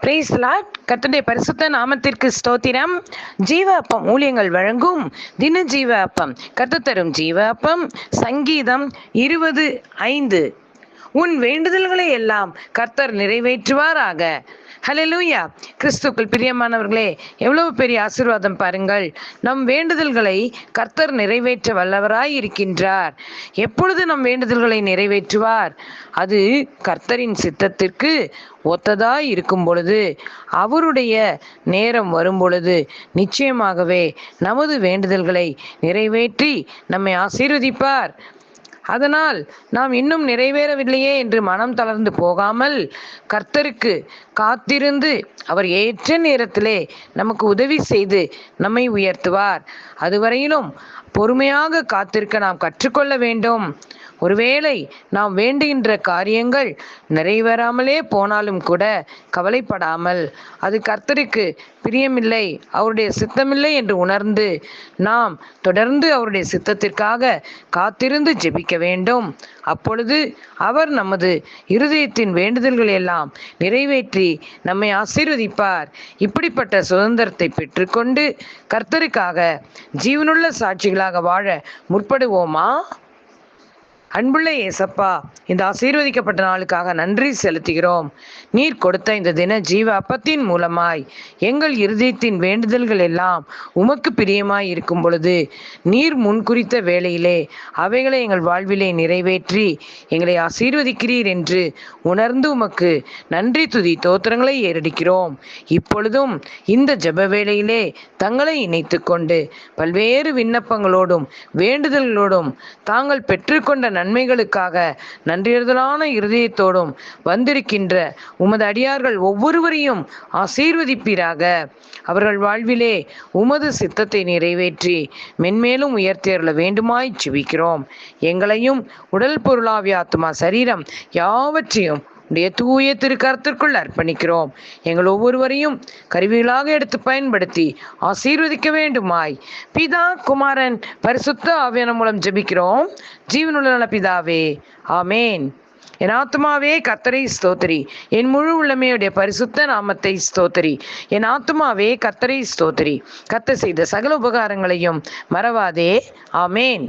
Price lot கர்த்தருடைய பரிசுத்த நாமத்திற்கு ஸ்தோத்திரம். ஜீவ அப்பம் ஊழியங்கள் வழங்கும் தின ஜீவ அப்பம் கர்த்தர் தரும் ஜீவ அப்பம் சங்கீதம் இருபது ஐந்து. உன் வேண்டுதல்களை எல்லாம் கர்த்தர் நிறைவேற்றுவாராக. ஹalleluya. கிறிஸ்துக்கள் பிரியமானவர்களே எவ்வளவு பெரிய ஆசீர்வாதம் பாருங்கள். நம் வேண்டுதல்களை கர்த்தர் நிறைவேற்ற வல்லவராய் இருக்கின்றார். எப்பொழுது நம் வேண்டுதல்களை நிறைவேற்றுவார்? அது கர்த்தரின் சித்தத்திற்கு ஒத்ததாய் இருக்கும் பொழுது அவருடைய நேரம் வரும் பொழுது நிச்சயமாகவே நமது வேண்டுதல்களை நிறைவேற்றி நம்மை ஆசீர்வதிப்பார். அதனால் நாம் இன்னும் நிறைவேறவில்லையே என்று மனம் தளர்ந்து போகாமல் கர்த்தருக்கு காத்திருந்து அவர் ஏற்ற நேரத்திலே நமக்கு உதவி செய்து நம்மை உயர்த்துவார். அதுவரையிலும் பொறுமையாக காத்திருக்க நாம் கற்றுக்கொள்ள வேண்டும். ஒருவேளை நாம் வேண்டுகின்ற காரியங்கள் நிறைவேறாமலே போனாலும் கூட கவலைப்படாமல் அது கர்த்தருக்கு பிரியமில்லை அவருடைய சித்தமில்லை என்று உணர்ந்து நாம் தொடர்ந்து அவருடைய சித்தத்திற்காக காத்திருந்து ஜெபிக்க வேண்டும். அப்பொழுது அவர் நமது இருதயத்தின் வேண்டுதல்கள் எல்லாம் நிறைவேற்றி நம்மை ஆசீர்வதிப்பார். இப்படிப்பட்ட சுதந்திரத்தை பெற்றுக்கொண்டு கர்த்தருக்காக ஜீவனுள்ள சாட்சிகளாக வாழ முற்படுவோமா? அன்புள்ள ஏசப்பா இந்த ஆசீர்வதிக்கப்பட்ட நாளுக்காக நன்றி செலுத்துகிறோம். நீர் கொடுத்த இந்த தின ஜீவ அப்பத்தின் மூலமாய் எங்கள் இருதயத்தின் வேண்டுதல்கள் எல்லாம் உமக்கு பிரியமாய் இருக்கும் பொழுது நீர் முன்குறித்த வேளையிலே அவைகளை எங்கள் வாழ்விலே நிறைவேற்றி எங்களை ஆசீர்வதிக்கிறீர் என்று உணர்ந்து உமக்கு நன்றி துதி தோத்திரங்களை ஏறடிக்கிறோம். இப்பொழுதும் இந்த ஜப வேளையிலே தங்களை இணைத்து கொண்டு பல்வேறு விண்ணப்பங்களோடும் வேண்டுதல்களோடும் தாங்கள் பெற்றுக்கொண்ட நன்மைகளுக்காக நன்றியறுதலான இருதயத்தோடும் வந்திருக்கின்ற உமது அடியார்கள் ஒவ்வொருவரையும் ஆசீர்வதிப்பீராக. அவர்கள் வாழ்விலே உமது சித்தத்தை நிறைவேற்றி மென்மேலும் உயர்த்தேறல வேண்டுமாய் சிவிக்கிறோம் எங்களையும் உடல் பொருளாவிய ஆத்மா சரீரம் யாவற்றையும் உடைய தூய திருக்கரத்திற்குள் அர்ப்பணிக்கிறோம். எங்கள் ஒவ்வொருவரையும் கருவிகளாக எடுத்து பயன்படுத்தி ஆசீர்வதிக்க வேண்டுமாய். பிதா குமாரன் பரிசுத்த ஆவியான மூலம் ஜெபிக்கிறோம். ஜீவனுள்ள நல பிதாவே ஆமேன். என் ஆத்மாவே கத்தரை ஸ்தோத்திரி. என் முழு உள்ளமையுடைய பரிசுத்த நாமத்தை ஸ்தோத்திரி. என் ஆத்மாவே கத்தரை ஸ்தோத்திரி. கத்த செய்த சகல உபகாரங்களையும் மறவாதே. ஆமேன்.